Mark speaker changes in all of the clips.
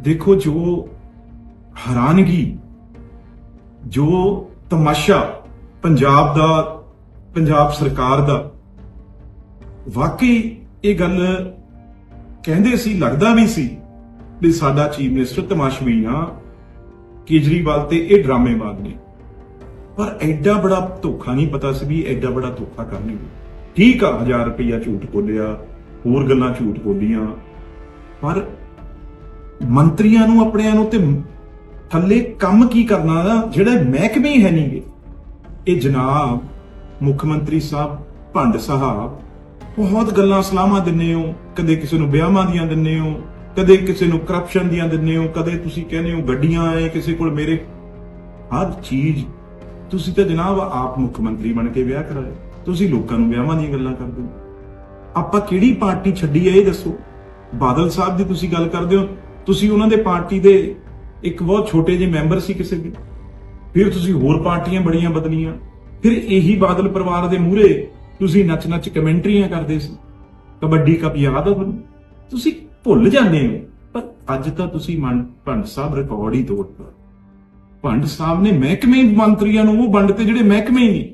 Speaker 1: ਦੇਖੋ ਜੋ ਹੈਰਾਨਗੀ, ਜੋ ਤਮਾਸ਼ਾ ਪੰਜਾਬ ਦਾ, ਪੰਜਾਬ ਸਰਕਾਰ ਦਾ, ਵਾਕਈ ਇਹ ਗੱਲ ਕਹਿੰਦੇ ਸੀ, ਲੱਗਦਾ ਵੀ ਸੀ ਵੀ ਸਾਡਾ ਚੀਫ ਮਿਨਿਸਟਰ ਤਮਾਸ਼ਬੀਨ ਆ ਕੇਜਰੀਵਾਲ ਤੇ ਇਹ ਡਰਾਮੇਬਾਜ਼ ਨੇ। ਪਰ ਐਡਾ ਬੜਾ ਧੋਖਾ ਨਹੀਂ ਪਤਾ ਸੀ ਵੀ ਐਡਾ ਬੜਾ ਧੋਖਾ ਕਰਨਗੇ। ਠੀਕ ਆ 1000 ਰੁਪਇਆ ਝੂਠ ਬੋਲਿਆ, ਹੋਰ ਗੱਲਾਂ ਝੂਠ ਬੋਲੀਆਂ, ਪਰ ਮੰਤਰੀਆਂ ਨੂੰ ਆਪਣਿਆਂ ਨੂੰ ਤੇ ਥੱਲੇ ਕੰਮ ਕੀ ਕਰਨਾ ਦਾ ਜਿਹੜਾ ਮਹਿਕਮੇ ਹੀ ਹੈ ਨਹੀਂਗੇ ਇਹ ਜਨਾਬ, ਮੁੱਖ ਮੰਤਰੀ ਸਾਹਿਬ, ਭੰਡ ਸਾਹਿਬ, ਬਹੁਤ ਗੱਲਾਂ ਸਲਾਹਾਂ ਦਿੰਨੇ ਹੋ। ਕਦੇ ਕਿਸੇ ਨੂੰ ਵਿਆਹਾਂ ਦੀਆਂ ਦਿੰਨੇ ਹੋ, ਕਦੇ ਕਿਸੇ ਨੂੰ ਕਰਪਸ਼ਨ ਦੀਆਂ ਦਿੰਨੇ ਹੋ, ਕਦੇ ਤੁਸੀਂ ਕਹਿੰਦੇ ਹੋ ਗੱਡੀਆਂ ਆਏ ਕਿਸੇ ਕੋਲ ਮੇਰੇ। ਹਰ ਚੀਜ਼ ਤੁਸੀਂ ਤਾਂ ਜਨਾਬ ਆਪ ਮੁੱਖ ਮੰਤਰੀ ਬਣ ਕੇ ਵਿਆਹ ਕਰਾਏ ਤੁਸੀਂ ਲੋਕਾਂ ਨੂੰ ਵਿਆਹਾਂ ਦੀਆਂ ਗੱਲਾਂ ਕਰਦੇ ਹੋ। ਆਪਾਂ ਕਿਹੜੀ ਪਾਰਟੀ ਛੱਡੀ ਹੈ, ਇਹ ਦੱਸੋ। ਬਾਦਲ ਸਾਹਿਬ ਦੀ ਤੁਸੀਂ ਗੱਲ ਕਰਦੇ ਹੋ। ਤੁਸੀਂ ਉਹਨਾਂ ਦੇ ਪਾਰਟੀ ਦੇ ਇੱਕ ਬਹੁਤ ਛੋਟੇ ਜਿਹੇ ਮੈਂਬਰ ਸੀ ਕਿਸੇ ਦੇ ਫਿਰ ਤੁਸੀਂ ਹੋਰ ਪਾਰਟੀਆਂ ਬੜੀਆਂ ਬਦਲੀਆਂ। ਫਿਰ ਇਹੀ ਬਾਦਲ ਪਰਿਵਾਰ ਦੇ ਮੂਹਰੇ ਤੁਸੀਂ ਨੱਚ-ਨੱਚ ਕਮੈਂਟਰੀਆਂ ਕਰਦੇ ਸੀ। ਕਬੱਡੀ ਕੱਪ ਯਾਦ ਆ ਤੁਹਾਨੂੰ? ਤੁਸੀਂ ਭੁੱਲ ਜਾਂਦੇ ਹੋ। ਪਰ ਅੱਜ ਤਾਂ ਤੁਸੀਂ ਭੰਡ ਸਾਹਿਬ ਰਿਕਾਰਡ ਹੀ ਤੋੜਤਾ ਭੰਡ ਸਾਹਿਬ ਨੇ ਮਹਿਕਮੇ ਮੰਤਰੀਆਂ ਨੂੰ ਉਹ ਵੰਡ ਤੇ ਜਿਹੜੇ ਮਹਿਕਮੇ ਹੀ ਨਹੀਂ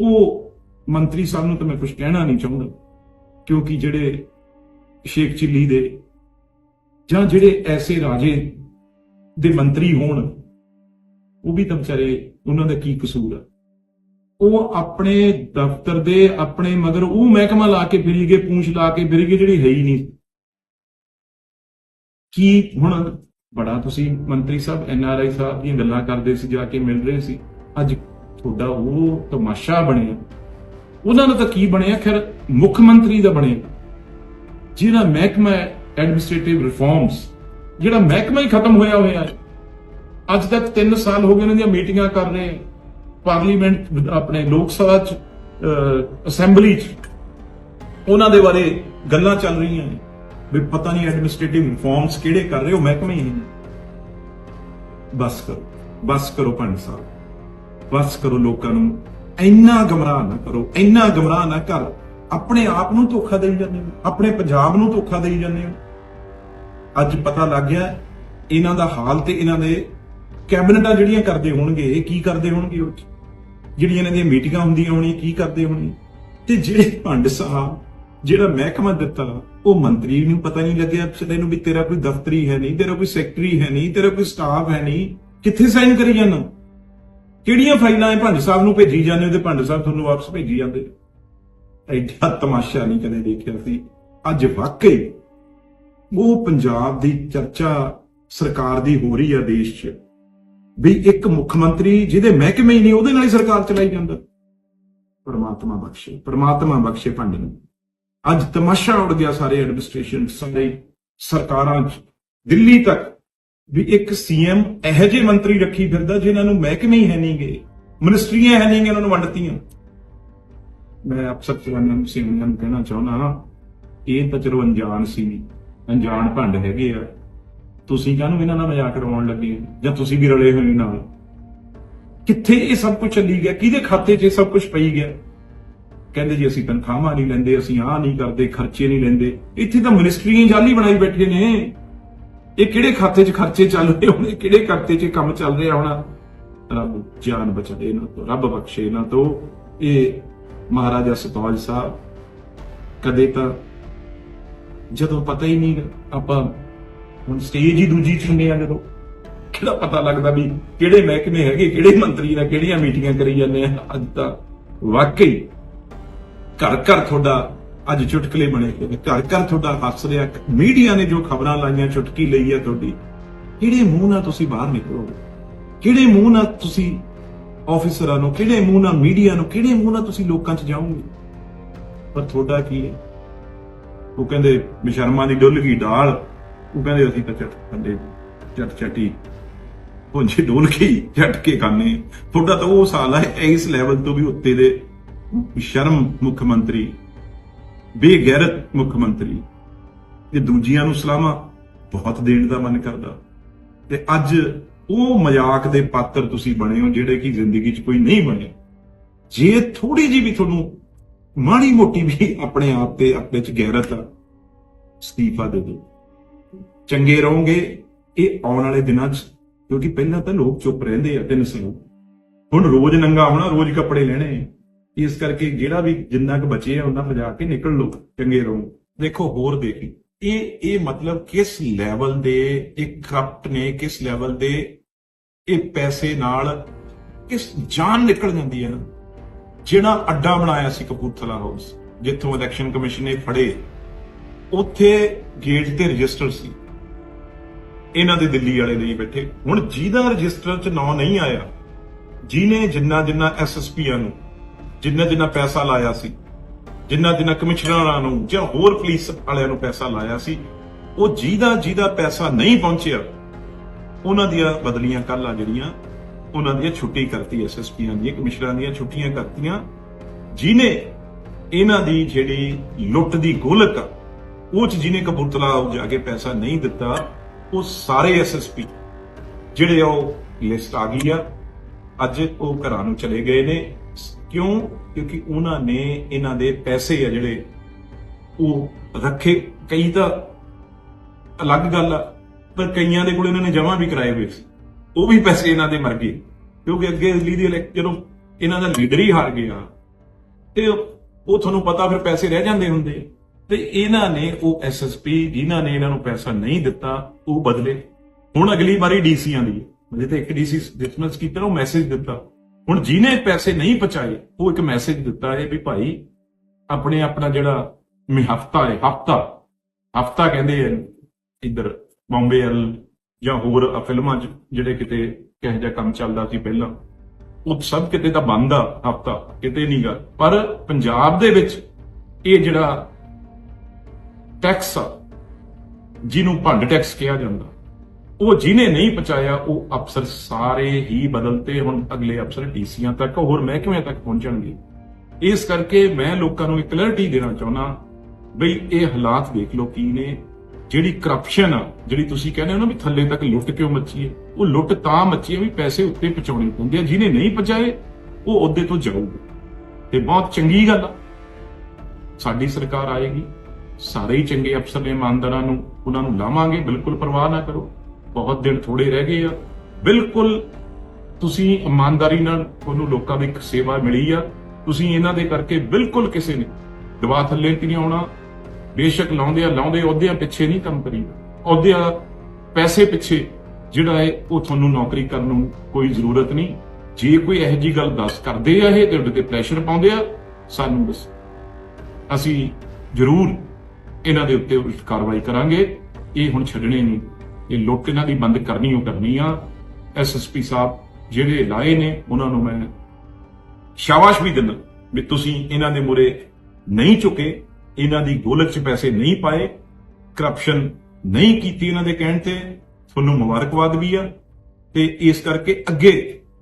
Speaker 1: ਉਹ ਮੰਤਰੀ ਸਾਹਿਬ ਨੂੰ ਤਾਂ ਮੈਂ ਕੁਝ ਕਹਿਣਾ ਨਹੀਂ ਚਾਹੁੰਦਾ। ਕਿਉਂਕਿ ਜਿਹੜੇ ਸ਼ੇਖ ਚਿੱਲੀ ਦੇ ਜਾਂ ਜਿਹੜੇ ਐਸੇ ਰਾਜੇ ਦੇ ਮੰਤਰੀ ਹੋਣ, ਉਹ ਵੀ ਤਾਂ ਵਿਚਾਰੇ ਉਹਨਾਂ ਦਾ ਕੀ ਕਸੂਰ ਆ? ਉਹ ਆਪਣੇ ਦਫ਼ਤਰ ਦੇ ਆਪਣੇ ਮਗਰ ਉਹ ਮਹਿਕਮਾ ਲਾ ਕੇ ਫਿਰੀ ਗਏ ਪੂੰਛ ਲਾ ਕੇ ਫਿਰੀ ਗਏ ਜਿਹੜੀ ਹੈ ਹੀ ਨਹੀਂ। ਕੀ ਹੁਣ ਬੜਾ ਤੁਸੀਂ ਮੰਤਰੀ ਸਾਹਿਬ, ਐਨ ਆਰ ਆਈ ਸਾਹਿਬ ਦੀਆਂ ਗੱਲਾਂ ਕਰਦੇ ਸੀ, ਜਾ ਕੇ ਮਿਲ ਰਹੇ ਸੀ। ਅੱਜ ਤੁਹਾਡਾ ਉਹ ਤਮਾਸ਼ਾ ਬਣਿਆ। ਉਹਨਾਂ ਦਾ ਤਾਂ ਕੀ ਬਣਿਆ? ਖੈਰ, ਮੁੱਖ ਮੰਤਰੀ ਦਾ ਬਣਿਆ। ਜਿਹੜਾ ਮਹਿਕਮਾ ਐਡਮਿਨਿਸਟ੍ਰੇਟਿਵ ਰਿਫਾਰਮਸ ਜਿਹੜਾ ਮਹਿਕਮਾ ਹੀ ਖਤਮ ਹੋਇਆ ਹੋਇਆ ਹੈ। ਅੱਜ ਤੱਕ 3 ਸਾਲ ਹੋ ਗਏ ਉਹਨਾਂ ਦੀਆਂ ਮੀਟਿੰਗਾਂ ਕਰ ਰਹੇ ਪਾਰਲੀਮੈਂਟ ਆਪਣੇ ਲੋਕ ਸਭਾ ਚ ਅਸੈਂਬਲੀ ਚ, ਉਹਨਾਂ ਦੇ ਬਾਰੇ ਗੱਲਾਂ ਚੱਲ ਰਹੀਆਂ ਨੇ। ਵੀ ਪਤਾ ਨਹੀਂ ਐਡਮਿਨਿਸਟ੍ਰੇਟਿਵ ਰਿਫਾਰਮਸ ਕਿਹੜੇ ਕਰ ਰਹੇ ਹੋ ਮਹਿਕਮੇ ਹੀ ਬਸ ਕਰੋ ਬਸ ਕਰੋ ਪੰਡ ਸਾਹਿਬ। ਬਸ ਕਰੋ ਲੋਕਾਂ ਨੂੰ, ਇੰਨਾ ਗਮਰਾਹ ਨਾ ਕਰੋ, ਇੰਨਾ ਗਮਰਾਹ ਨਾ ਕਰੋ। ਆਪਣੇ ਆਪ ਨੂੰ ਧੋਖਾ ਦੇਈ ਜਾਂਦੇ ਹੋ, ਆਪਣੇ ਪੰਜਾਬ ਨੂੰ ਧੋਖਾ ਦੇਈ ਜਾਂਦੇ ਹੋ। ਅੱਜ ਪਤਾ ਲੱਗ ਗਿਆ, ਇਹਨਾਂ ਦਾ ਹਾਲ ਤੇ ਇਹਨਾਂ ਦੇ ਕੈਬਨਿਟਾਂ ਜਿਹੜੀਆਂ ਕਰਦੇ ਹੋਣਗੇ, ਇਹ ਕੀ ਕਰਦੇ ਹੋਣਗੇ ਉਹ? 'ਚ? ਜਿਹੜੀਆਂ ਇਹਨਾਂ ਦੀਆਂ ਮੀਟਿੰਗਾਂ ਹੁੰਦੀਆਂ ਹੋਣੀਆਂ, ਕੀ ਕਰਦੇ ਹੋਣਗੇ? ਤੇ ਜਿਹੜੇ ਭੰਡ ਸਾਹਿਬ, ਜਿਹੜਾ ਮਹਿਕਮਾ ਦਿੱਤਾ, ਉਹ ਮੰਤਰੀ ਨੂੰ ਪਤਾ ਨਹੀਂ ਲੱਗਿਆ ਪਿਛਲੇ ਨੂੰ ਵੀ ਤੇਰਾ ਕੋਈ ਦਫ਼ਤਰੀ ਹੈ ਨਹੀਂ, ਤੇਰਾ ਕੋਈ ਸੈਕਟਰੀ ਹੈ ਨਹੀਂ, ਤੇਰਾ ਕੋਈ ਸਟਾਫ ਹੈ ਨਹੀਂ, ਕਿੱਥੇ ਸਾਈਨ ਕਰੀ ਜਾਂਦਾ ਕਿਹੜੀਆਂ ਫਾਈਲਾਂ ਇਹ ਭੰਡ ਸਾਹਿਬ ਨੂੰ ਭੇਜੀ ਜਾਂਦੇ ਹੋ ਤੇ ਭੰਡ ਸਾਹਿਬ ਤੁਹਾਨੂੰ ਵਾਪਸ ਭੇਜੀ ਜਾਂਦੇ? ਐਡਾ ਤਮਾਸ਼ਾ ਨਹੀਂ ਕਦੇ ਦੇਖਿਆ ਸੀ। ਅੱਜ ਵਾਕਈ ਉਹ ਪੰਜਾਬ ਦੀ ਚਰਚਾ ਸਰਕਾਰ ਦੀ ਹੋ ਰਹੀ ਹੈ ਦੇਸ਼ 'ਚ। ਵੀ ਇੱਕ ਮੁੱਖ ਮੰਤਰੀ ਜਿਹਦੇ ਮਹਿਕਮੇ ਹੀ ਨਹੀਂ, ਉਹਦੇ ਨਾਲ ਹੀ ਸਰਕਾਰ ਚਲਾਈ ਜਾਂਦਾ। ਪਰਮਾਤਮਾ ਬਖਸ਼ੇ ਪਰਮਾਤਮਾ ਬਖਸ਼ੇ ਭੰਡ ਨੂੰ। ਅੱਜ ਤਮਾਸ਼ਾ ਉੱਡ ਗਿਆ ਸਾਰੇ ਐਡਮਿਨਿਸਟ੍ਰੇਸ਼ਨ ਸਾਰੇ ਸਰਕਾਰਾਂ 'ਚ। ਦਿੱਲੀ ਤੱਕ ਵੀ ਇੱਕ ਸੀਐਮ ਇਹੋ ਜਿਹੇ ਮੰਤਰੀ ਰੱਖੀ ਫਿਰਦਾ, ਜਿਨ੍ਹਾਂ ਨੂੰ ਮਹਿਕਮੇ ਹੀ ਹੈ ਨਹੀਂਗੇ ਮਿਨਿਸਟਰੀਆਂ ਹੈ ਨਹੀਂਗੇ ਉਹਨਾਂ ਨੂੰ ਵੰਡਤੀਆਂ। ਮੈਂ ਅਫਸਰ ਚਰਨ ਸਿੰਘ ਨੂੰ ਕਹਿਣਾ ਚਾਹੁੰਦਾ ਇਹ ਤਾਂ ਚਲੋ ਅਣਜਾਣ ਸੀ, ਅਣਜਾਣ ਭੰਡ ਹੈਗੇ ਆ। ਤੁਸੀਂ ਕਾਹਨੂੰ ਇਹਨਾਂ ਨਾਲ ਮਜ਼ਾਕ ਕਰਵਾਉਣ ਲੱਗੇ ਜਾਂ ਤੁਸੀਂ ਵੀ ਰਲੇ ਹੋਏ ਨਾਲ? ਕਿੱਥੇ ਇਹ ਸਭ ਕੁਝ ਚੱਲੀ ਗਿਆ? ਕਿਹਦੇ ਖਾਤੇ 'ਚ ਇਹ ਸਭ ਕੁਝ ਪਈ ਗਿਆ? ਕਹਿੰਦੇ ਜੀ, ਅਸੀਂ ਤਨਖਾਹਾਂ ਨਹੀਂ ਲੈਂਦੇ, ਅਸੀਂ ਆਹ ਨਹੀਂ ਕਰਦੇ, ਖਰਚੇ ਨਹੀਂ ਲੈਂਦੇ। ਇੱਥੇ ਤਾਂ ਮਿਨਿਸਟਰੀਆਂ ਹੀ ਜਾਲੀ ਬਣਾਈ ਬੈਠੇ ਨੇ। ਇਹ ਕਿਹੜੇ ਖਾਤੇ 'ਚ ਖਰਚੇ ਚੱਲ ਰਹੇ ਹੋਣੇ? ਕਿਹੜੇ ਖਾਤੇ 'ਚ ਕੰਮ ਚੱਲ ਰਿਹਾ ਹੋਣਾ? ਰੱਬ ਜਾਨ ਬਚਾਏ ਇਹਨਾਂ ਤੋਂ, ਰੱਬ ਬਖਸ਼ੇ ਇਹਨਾਂ ਤੋਂ। ਇਹ ਮਹਾਰਾਜਾ ਸਤੌਜ ਸਾਹਿਬ, ਕਦੇ ਤਾਂ ਜਦੋਂ ਪਤਾ ਹੀ ਨਹੀਂ ਆਪਾਂ ਹੁਣ ਸਟੇਜ ਹੀ ਦੂਜੀ ਚੁਣਦੇ ਆ ਜਦੋਂ, ਕਿਹੜਾ ਪਤਾ ਲੱਗਦਾ ਵੀ ਕਿਹੜੇ ਮਹਿਕਮੇ ਹੈਗੇ, ਕਿਹੜੇ ਮੰਤਰੀ ਨਾਲ ਕਿਹੜੀਆਂ ਮੀਟਿੰਗਾਂ ਕਰੀ ਜਾਂਦੇ ਆ। ਅੱਜ ਤਾਂ ਵਾਕਈ ਘਰ ਘਰ ਤੁਹਾਡਾ ਅੱਜ ਚੁਟਕਲੇ ਬਣੇ ਹੋਏ ਨੇ। ਘਰ ਘਰ ਤੁਹਾਡਾ ਹੱਸ ਰਿਹਾ। ਮੀਡੀਆ ਨੇ ਜੋ ਖਬਰਾਂ ਲਾਈਆਂ, ਚੁਟਕੀ ਲਈ ਹੈ ਤੁਹਾਡੀ, ਕਿਹੜੇ ਮੂੰਹ ਨਾਲ ਤੁਸੀਂ ਬਾਹਰ ਨਿਕਲੋਗੇ? ਕਿਹੜੇ ਮੂੰਹ ਨਾਲ ਤੁਸੀਂ ਆਫੀਸਰਾਂ ਨੂੰ, ਕਿਹੜੇ ਮੂੰਹ ਨਾਲ ਮੀਡੀਆ ਨੂੰ, ਕਿਹੜੇ ਮੂੰਹ ਨਾਲ ਤੁਸੀਂ ਲੋਕਾਂ 'ਚ ਜਾਓਗੇ? ਪਰ ਤੁਹਾਡਾ ਕੀ ਹੈ? ਉਹ ਕਹਿੰਦੇ, ਬਿਸ਼ਰਮਾ ਦੀ ਡੁੱਲ ਗਈ ਦਾਲ ਉਹ ਕਹਿੰਦੇ, ਅਸੀਂ ਤਾਂ ਚੱਟ ਥੱਲੇ ਚੱਟ ਚੱਟੀ ਪੁੰਜੀ ਡੋਲ ਗਈ, ਝਟ ਕੇ ਖਾਣੇ ਤੁਹਾਡਾ ਤਾਂ ਉਹ ਸਾਲ ਹੈ ਇਸ ਲੈਵਲ ਤੋਂ ਵੀ ਉੱਤੇ ਦੇ ਸ਼ਰਮ ਮੁੱਖ ਮੰਤਰੀ, ਬੇਗੈਰਤ ਮੁੱਖ ਮੰਤਰੀ। ਇਹ ਦੂਜਿਆਂ ਨੂੰ ਸਲਾਹਾਂ ਬਹੁਤ ਦੇਣ ਦਾ ਮਨ ਕਰਦਾ। ਤੇ ਅੱਜ ਉਹ ਮਜ਼ਾਕ ਦੇ ਪਾਤਰ ਤੁਸੀਂ ਬਣੇ ਹੋ ਜਿਹੜੇ ਕਿ ਜ਼ਿੰਦਗੀ 'ਚ ਕੋਈ ਨਹੀਂ ਬਣੇ। ਜੇ ਥੋੜੀ ਜੀ ਵੀ ਤੁਹਾਨੂੰ ਮਾੜੀ ਮੋਟੀ ਵੀ ਆਪਣੇ ਆਪ ਤੇ ਆਪਣੇ 'ਚ ਗੈਰਤ ਆ, ਅਸਤੀਫਾ ਦੇ ਦਿਓ। ਚੰਗੇ ਰਹੋਗੇ, ਇਹ ਆਉਣ ਵਾਲੇ ਦਿਨਾਂ 'ਚ, ਕਿਉਂਕਿ ਪਹਿਲਾਂ ਤਾਂ ਲੋਕ ਚੁੱਪ ਰਹਿੰਦੇ ਆ, ਤਿੰਨ ਸਾਲ ਹੁਣ ਰੋਜ਼ ਨੰਗਾ ਹੋਣਾ, ਰੋਜ਼ ਕੱਪੜੇ ਲੈਣੇ। ਇਸ ਕਰਕੇ ਜਿਹੜਾ ਵੀ ਜਿੰਨਾ ਕੁ ਬਚੇ ਆ, ਉਹਨਾਂ ਬਜਾ ਕੇ ਨਿਕਲ ਲੋ ਚੰਗੇ ਰਹੋ।
Speaker 2: ਦੇਖੋ, ਹੋਰ ਦੇਖੀ। ਇਹ ਇਹ ਮਤਲਬ ਕਿਸ ਲੈਵਲ ਦੇ ਇਹ ਕਰਪਟ ਨੇ, ਕਿਸ ਲੈਵਲ ਦੇ ਇਹ ਪੈਸੇ ਨਾਲ ਕਿਸ ਜਾਨ ਨਿਕਲ ਜਾਂਦੀ ਹੈ ਨਾ? ਜਿਹੜਾ ਅੱਡਾ ਬਣਾਇਆ ਸੀ ਕਪੂਰਥਲਾ ਹਾਊਸ ਜਿੱਥੋਂ ਇਲੈਕਸ਼ਨ ਕਮਿਸ਼ਨ ਨੇ ਫੜੇ, ਉੱਥੇ ਗੇਟ ਤੇ ਰਜਿਸਟਰ ਸੀ। ਇਹਨਾਂ ਦੇ ਦਿੱਲੀ ਵਾਲੇ ਲਈ ਬੈਠੇ। ਹੁਣ ਜਿਹਦਾ ਰਜਿਸਟਰ 'ਚ ਨਾਂ ਨਹੀਂ ਆਇਆ, ਜਿਹਨੇ ਜਿੰਨਾ ਜਿੰਨਾ ਐਸਐਸਪੀਆਂ ਨੂੰ ਜਿੰਨਾ ਜਿੰਨਾ ਪੈਸਾ ਲਾਇਆ ਸੀ ਜਿੰਨਾ ਜਿੰਨਾ ਕਮਿਸ਼ਨਰਾਂ ਨੂੰ ਜਾਂ ਹੋਰ ਪੁਲਿਸ ਵਾਲਿਆਂ ਨੂੰ ਪੈਸਾ ਲਾਇਆ ਸੀ, ਉਹ ਜਿਹਦਾ ਜਿਹਦਾ ਪੈਸਾ ਨਹੀਂ ਪਹੁੰਚਿਆ। ਉਹਨਾਂ ਦੀਆਂ ਬਦਲੀਆਂ ਕੱਲ ਆ ਜਿਹੜੀਆਂ, ਉਹਨਾਂ ਦੀਆਂ ਛੁੱਟੀ ਕਰਤੀ ਐਸਐਸਪੀਆਂ ਦੀਆਂ, ਕਮਿਸ਼ਨਰਾਂ ਦੀਆਂ ਛੁੱਟੀਆਂ ਕਰਤੀਆਂ। ਜਿਨੇ ਇਹਨਾਂ ਦੀ ਜਿਹੜੀ ਲੁੱਟ ਦੀ ਗੋਲਕ ਆ, ਉਹ ਚ ਜਿਹਨੇ ਕਪੂਰਥਲਾ ਜਾ ਕੇ ਪੈਸਾ ਨਹੀਂ ਦਿੱਤਾ, ਉਹ ਸਾਰੇ ਐਸਐਸਪੀ ਜਿਹੜੇ ਆ ਉਹ ਲਿਸਟ ਆ ਗਈ ਆ, ਅੱਜ ਉਹ ਘਰਾਂ ਨੂੰ ਚਲੇ ਗਏ ਨੇ। ਕਿਉਂ? ਕਿਉਂਕਿ ਉਹਨਾਂ ਨੇ ਇਹਨਾਂ ਦੇ ਪੈਸੇ ਆ ਜਿਹੜੇ ਉਹ ਰੱਖੇ। ਕਈ ਤਾਂ ਅਲੱਗ ਗੱਲ ਆ, ਪਰ ਕਈਆਂ ਦੇ ਕੋਲ ਇਹਨਾਂ ਨੇ ਜਮ੍ਹਾਂ ਵੀ ਕਰਾਏ ਹੋਏ ਸੀ। ਉਹ ਵੀ ਪੈਸੇ ਇਹਨਾਂ ਦੇ ਮਰ ਗਏ। ਕਿਉਂਕਿ ਅੱਗੇ ਦਿੱਲੀ ਦੀ elec- ਜਦੋਂ ਇਹਨਾਂ ਦਾ ਲੀਡਰ ਹੀ ਹਾਰ ਗਿਆ, ਤੇ ਉਹ ਤੁਹਾਨੂੰ ਪਤਾ ਫਿਰ ਪੈਸੇ ਰਹਿ ਜਾਂਦੇ ਹੁੰਦੇ। ਤੇ ਇਹਨਾਂ ਨੇ ਉਹ ਐਸਐਸਪੀ ਜਿਨ੍ਹਾਂ ਨੇ ਇਹਨਾਂ ਨੂੰ ਪੈਸਾ ਨਹੀਂ ਦਿੱਤਾ, ਉਹ ਬਦਲੇ। ਹੁਣ ਅਗਲੀ ਵਾਰੀ ਡੀਸੀਆਂ ਦੀ ਜੇ ਤੇ ਇੱਕ ਡੀਸੀ ਡਿਸਮਿਸ ਕੀਤਾ, ਉਹ ਮੈਸੇਜ ਦਿੱਤਾ। ਹੁਣ ਜਿਹਨੇ ਪੈਸੇ ਨਹੀਂ ਪਹੁੰਚਾਏ, ਉਹ ਇੱਕ ਮੈਸੇਜ ਦਿੱਤਾ ਹੈ ਵੀ ਭਾਈ ਆਪਣੇ ਆਪਣਾ ਜਿਹੜਾ ਮੇ ਹਫਤਾ ਹੈ, ਹਫਤਾ ਹਫਤਾ ਕਹਿੰਦੇ ਆ ਇੱਧਰ ਬੰਬੇ ਵੱਲ ਜਾਂ ਹੋਰ ਫਿਲਮਾਂ 'ਚ ਜਿਹੜੇ ਕਿਤੇ ਕਿਹੋ ਜਿਹਾ ਕੰਮ ਚੱਲਦਾ ਸੀ ਪਹਿਲਾਂ, ਉਹ ਸਭ ਕਿਤੇ ਤਾਂ ਬੰਦ ਆ ਹਫਤਾ, ਕਿਤੇ ਨਹੀਂ ਗਾ। ਪਰ ਪੰਜਾਬ ਦੇ ਵਿੱਚ ਇਹ ਜਿਹੜਾ ਟੈਕਸ ਆ, ਜਿਹਨੂੰ ਭੰਡ ਟੈਕਸ ਕਿਹਾ ਜਾਂਦਾ ਉਹ ਜਿਹਨੇ ਨਹੀਂ ਪਹੁੰਚਾਇਆ, ਉਹ ਅਫਸਰ ਸਾਰੇ ਹੀ ਬਦਲਤੇ ਹੁਣ ਅਗਲੇ ਅਫਸਰ ਡੀਸੀਆਂ ਤੱਕ, ਹੋਰ ਮਹਿਕਮਿਆਂ ਤੱਕ ਪਹੁੰਚਣਗੇ। ਇਸ ਕਰਕੇ ਮੈਂ ਲੋਕਾਂ ਨੂੰ ਇੱਕ ਕਲੈਰਿਟੀ ਦੇਣਾ ਚਾਹੁੰਦਾ ਬਈ ਇਹ ਹਾਲਾਤ ਦੇਖ ਲਓ ਕੀ ਨੇ। ਜਿਹੜੀ ਕਰਪਸ਼ਨ ਆ, ਜਿਹੜੀ ਤੁਸੀਂ ਕਹਿੰਦੇ ਹੋ ਨਾ ਵੀ ਥੱਲੇ ਤੱਕ ਲੁੱਟ ਕਿਉਂ ਮੱਚੀ ਹੈ ਉਹ ਲੁੱਟ ਤਾਂ ਮੱਚੀ ਹੈ ਵੀ ਪੈਸੇ ਉੱਤੇ ਪਹੁੰਚਾਉਣੇ ਪੈਂਦੇ ਆ। ਜਿਹਨੇ ਨਹੀਂ ਪਹੁੰਚਾਏ, ਉਹ ਉਹਦੇ ਤੋਂ ਜਾਊਗਾ। ਤੇ ਬਹੁਤ ਚੰਗੀ ਗੱਲ ਆ। ਸਾਡੀ ਸਰਕਾਰ ਆਏਗੀ, ਸਾਰੇ ਹੀ ਚੰਗੇ ਅਫਸਰ ਨੇ ਇਮਾਨਦਾਰਾਂ ਨੂੰ, ਉਹਨਾਂ ਨੂੰ ਲਾਵਾਂਗੇ, ਬਿਲਕੁਲ ਪਰਵਾਹ ਨਾ ਕਰੋ। ਬਹੁਤ ਦਿਨ ਥੋੜੇ ਰਹਿ ਗਏ ਆ। ਬਿਲਕੁਲ ਤੁਸੀਂ ਇਮਾਨਦਾਰੀ ਨਾਲ ਤੁਹਾਨੂੰ ਲੋਕਾਂ ਦੀ ਇੱਕ ਸੇਵਾ ਮਿਲੀ ਆ। ਤੁਸੀਂ ਇਹਨਾਂ ਦੇ ਕਰਕੇ ਬਿਲਕੁਲ ਕਿਸੇ ਨੇ ਦਵਾ ਥੱਲੇ ਤੇ ਨਹੀਂ ਆਉਣਾ। ਬੇਸ਼ੱਕ ਲਾਉਂਦੇ ਆ ਲਾਉਂਦੇ ਅਹੁਦਿਆਂ ਪਿੱਛੇ ਨਹੀਂ ਕੰਮ ਕਰੀਦਾ। ਅਹੁਦਿਆਂ ਪੈਸੇ ਪਿੱਛੇ ਜਿਹੜਾ ਹੈ, ਉਹ ਤੁਹਾਨੂੰ ਨੌਕਰੀ ਕਰਨ ਨੂੰ ਕੋਈ ਜ਼ਰੂਰਤ ਨਹੀਂ। ਜੇ ਕੋਈ ਇਹੋ ਜੀ ਗੱਲ ਦੱਸ ਕਰਦੇ ਆ, ਇਹ ਤੁਹਾਡੇ ਤੇ ਪ੍ਰੈਸ਼ਰ ਪਾਉਂਦੇ ਆ, ਸਾਨੂੰ ਦੱਸੋ। ਅਸੀਂ ਜ਼ਰੂਰ ਇਹਨਾਂ ਦੇ ਉੱਤੇ ਕਾਰਵਾਈ ਕਰਾਂਗੇ। ਇਹ ਹੁਣ ਛੱਡਣੇ ਨਹੀਂ। ਇਹ ਲੁੱਟ ਇਹਨਾਂ ਦੀ ਬੰਦ ਕਰਨੀ ਉਹ ਕਰਨੀ ਆ ਐਸਐਸਪੀ ਸਾਹਿਬ ਜਿਹੜੇ ਲਾਏ ਨੇ, ਉਹਨਾਂ ਨੂੰ ਮੈਂ ਸ਼ਾਬਾਸ਼ ਵੀ ਦਿੰਦਾ ਵੀ ਤੁਸੀਂ ਇਹਨਾਂ ਦੇ ਮੂਰੇ ਨਹੀਂ ਝੁਕੇ, ਇਹਨਾਂ ਦੀ ਗੋਲਕ 'ਚ ਪੈਸੇ ਨਹੀਂ ਪਾਏ ਕਰਪਸ਼ਨ ਨਹੀਂ ਕੀਤੀ ਇਹਨਾਂ ਦੇ ਕਹਿਣ ਤੇ, ਤੁਹਾਨੂੰ ਮੁਬਾਰਕਬਾਦ ਵੀ ਆ ਤੇ ਇਸ ਕਰਕੇ ਅੱਗੇ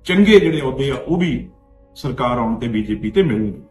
Speaker 2: ਚੰਗੇ ਜਿਹੜੇ ਅਹੁਦੇ ਆ, ਉਹ ਵੀ ਸਰਕਾਰ ਆਉਣ ਤੇ ਬੀਜੇਪੀ ਤੇ ਮਿਲਣਗੇ।